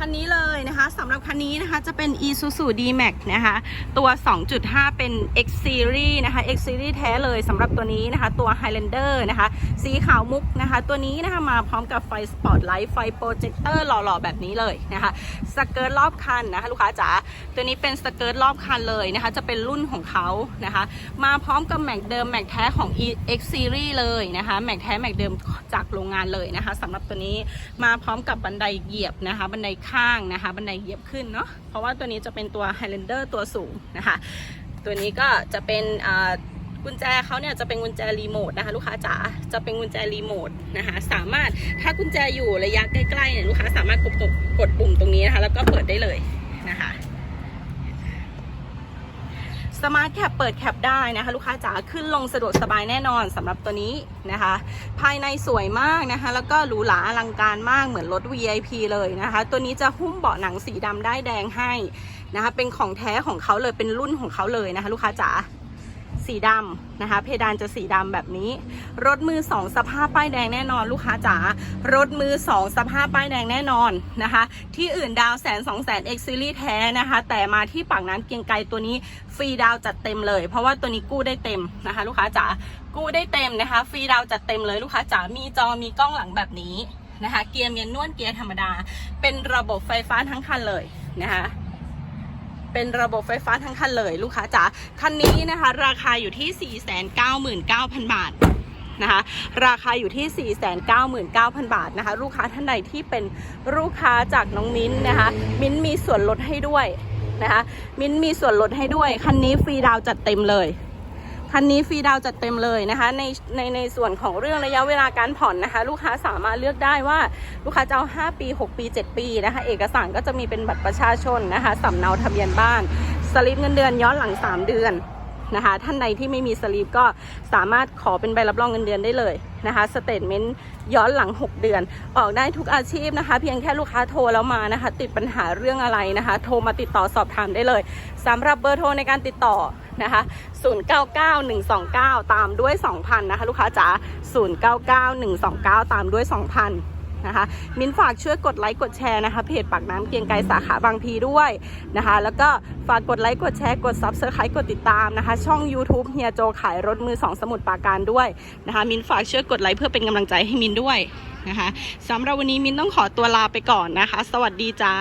คันี้เลยนะคะสำหรับคันนี้นะคะจะเป็น Isuzu D-Max นะคะตัว 2.5 เป็น X Series นะคะ X Series แท้เลยสำหรับตัวนี้นะคะ ตัว Highlander นะคะ สีขาวมุกนะคะ ตัวนี้นะคะมาพร้อมกับไฟสปอตไลท์ไฟโปรเจคเตอร์หล่อๆ แบบนี้เลยนะคะสเกิร์ตรอบคันนะคะลูกค้าจ๋าตัวนี้เป็นสเกิร์ตรอบคันเลยนะคะ จะเป็นรุ่นของเขานะคะ มาพร้อมกับแม็กเดิมแม็กแท้ของ X Series เลยนะคะแม็กแท้แม็กเดิมจากโรงงานเลยนะคะสำหรับตัวนี้มาพร้อมกับบันไดเหยียบนะคะ บันไดข้างนะคะ บันไดเย็บขึ้นเนาะเพราะว่าตัวนี้จะเป็นตัว Highlander ตัวสูงนะคะ ตัวนี้ก็จะเป็นกุญแจเขาเนี่ยจะเป็นกุญแจรีโมทนะคะลูกค้าจ๋าจะเป็นกุญแจรีโมทนะคะสามารถถ้ากุญแจอยู่ระยะใกล้ๆเนี่ยลูกค้าสามารถกดปุ่มตรงนี้นะคะแล้วก็เปิดได้เลยนะคะ สมาร์ทแคปเปิดแคปได้นะคะ ลูกค้าจ๋าขึ้นลงสะดวกสบายแน่นอนสำหรับตัวนี้นะคะ ภายในสวยมากนะคะ แล้วก็หรูหราอลังการมากเหมือนรถ VIP เลยนะคะ ตัวนี้จะหุ้มเบาะหนังสีดำได้แดงให้นะคะ เป็นของแท้ของเขาเลยเป็นรุ่นของเขาเลยนะคะ ลูกค้าจ๋า สีดำนะคะ เพดานจะสีดำแบบนี้ รถมือสองสภาพป้ายแดงแน่นอนลูกค้าจ๋ารถมือสองสภาพป้ายแดงแน่นอนนะคะ ที่อื่นดาวแสนสองแสนเอ็กซิลี่แท้นะคะ แต่มาที่ปากน้ำเกียงไกรตัวนี้ฟรีดาวจัดเต็มเลย เพราะว่าตัวนี้กู้ได้เต็มนะคะ ลูกค้าจ๋ากู้ได้เต็มนะคะ ฟรีดาวจัดเต็มเลยลูกค้าจ๋ามีจอมีกล้องหลังแบบนี้นะคะ เกียร์เมียนนวลเกียร์ธรรมดา เป็นระบบไฟฟ้าทั้งคันเลยนะคะ เป็นระบบไฟฟ้าทั้งคันเลยลูกค้าจ๋าคันนี้นะคะ ราคาอยู่ที่ 499,000 บาทนะคะราคาอยู่ที่ 499,000 บาทนะคะ ลูกค้าท่านใดที่เป็นลูกค้าจากน้องมิ้นนะคะ มิ้นมีส่วนลดให้ด้วยนะคะ มิ้นมีส่วนลดให้ด้วย คันนี้ฟรีดาวจัดเต็มเลย คันนี้ฟรีดาวจัดเต็มเลยนะคะ ในในในส่วนของเรื่องระยะเวลาการผ่อนนะคะ ลูกค้าสามารถเลือกได้ว่าลูกค้าจะเอา 5 ปี 6 ปี 7 ปีนะคะ เอกสารก็จะมีเป็นบัตรประชาชนนะคะสำเนาทะเบียนบ้านสลิปเงินเดือนย้อนหลัง 3 เดือนนะคะ ท่านใดที่ไม่มีสลิปก็สามารถขอเป็นใบรับรองเงินเดือนได้เลยนะคะสเตทเมนต์ย้อนหลัง 6 เดือน ออกได้ทุกอาชีพนะคะ เพียงแค่ลูกค้าโทรแล้วมานะคะ ติดปัญหาเรื่องอะไรนะคะ โทรมาติดต่อสอบถามได้เลยสำหรับเบอร์โทรในการติดต่อ นะคะ 099129 ตามด้วย 2,000 นะคะ ลูกค้าจ๋า099129 ตามด้วย 2,000นะคะมินฝากช่วยกดไลค์กดแชร์นะคะเพจปากน้ำเกียงไกรสาขาบางพีด้วยนะคะ แล้วก็ฝากกดไลค์กดแชร์กดซับสไครต์กดติดตามนะคะ ช่อง YouTube เฮียโจขายรถมือสองสมุดปาการด้วยนะคะมินฝากช่วยกดไลค์เพื่อเป็นกำลังใจให้มินด้วยนะคะสำหรับวันนี้มินต้องขอตัวลาไปก่อนนะคะ สวัสดีจ้า